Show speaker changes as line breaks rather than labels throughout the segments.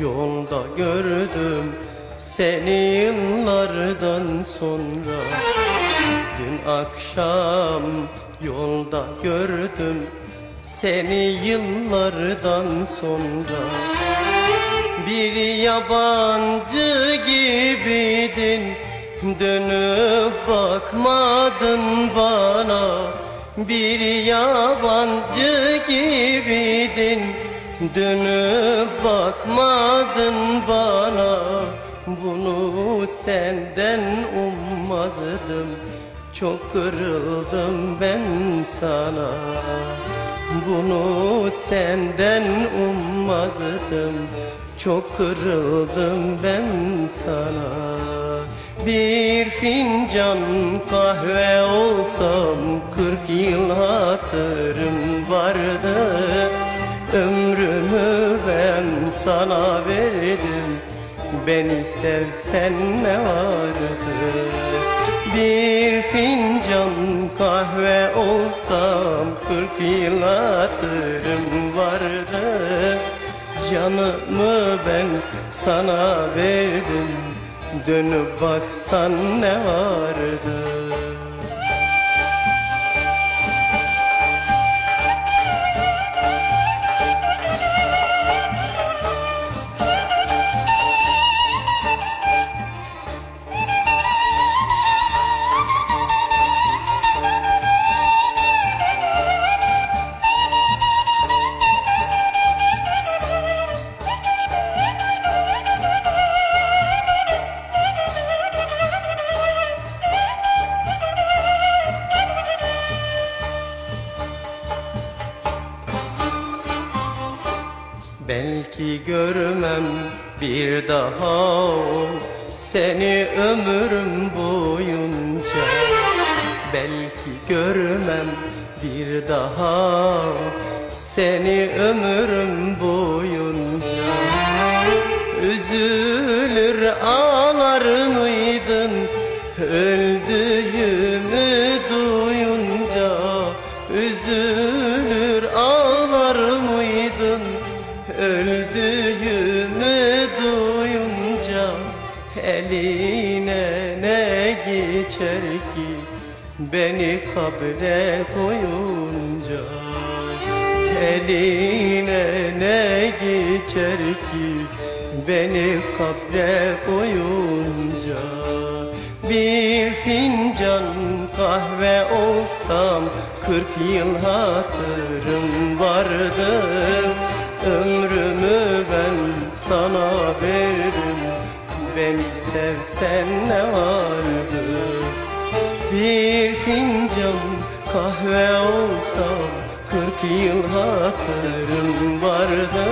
Yolda gördüm seni yıllardan sonra. Dün akşam yolda gördüm seni yıllardan sonra. Bir yabancı gibiydin Dönüp bakmadın bana. Bir yabancı gibiydin Dönüp bakmadın bana Bunu senden ummazdım. Çok kırıldım ben sana Bunu senden ummazdım. Çok kırıldım ben sana Bir fincan kahve olsam Kırk yıl hatırım vardı. Ömrümü sana verdim. Beni sevsen ne vardı? Bir fincan kahve olsam Kırk yıl vardı. Canımı ben sana verdim. Dönüp baksan ne vardı Belki görmem bir daha seni ömrüm boyunca. Belki görmem bir daha seni ömrüm boyunca. Üzülür ağlar mıydın? Öldüğümü duyunca. Üzülür Eline ne geçer ki? Beni kabre koyunca Eline ne geçer ki? Beni kabre koyunca Bir fincan kahve olsam Kırk yıl hatırım vardı. Ömrümü ben sana Beni sevsen ne vardı? Bir fincan kahve olsam Kırk yıl hatırım vardı.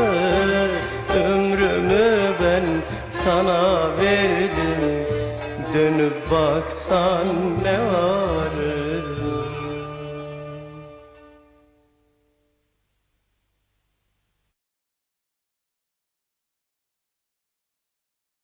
Ömrümü ben sana verdim. Dönüp baksan ne var